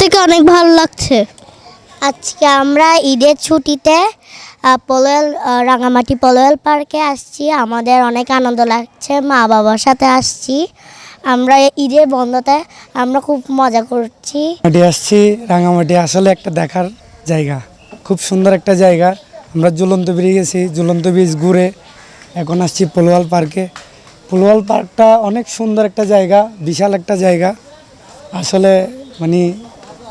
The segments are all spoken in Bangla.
থেকে অনেক ভালো লাগছে। আজকে আমরা ঈদের ছুটিতে পলোয়াল রাঙামাটি পলোয়াল পার্কে আসছি। আমাদের অনেক আনন্দ লাগছে মা বাবার সাথে আসছি। আমরা ঈদের বন্ধতে আমরা খুব মজা করছি। আসছি। রাঙামাটি আসলে একটা দেখার জায়গা। খুব সুন্দর একটা জায়গা। আমরা ঝুলন্ত ব্রিজ গেছি ঝুলন্ত ব্রিজ ঘুরে এখন আসছি পলোয়াল পার্কে। পোলোয়াল পার্কটা অনেক সুন্দর একটা জায়গা বিশাল একটা জায়গা। আসলে মানে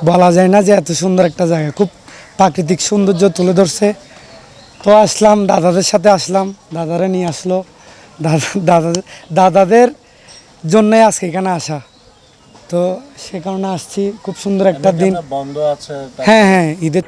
বলা যায় না যে এত সুন্দর একটা জায়গা। খুব প্রাকৃতিক সৌন্দর্য তুলে ধরছে। তো আসলাম দাদাদের সাথে আসলাম দাদারা নিয়ে আসলো। দাদা দাদা দাদাদের জন্যই আজকে এখানে আসা। তো সে কারণে আসছি খুব সুন্দর একটা দিন। বন্ধ আছে? হ্যাঁ হ্যাঁ ঈদের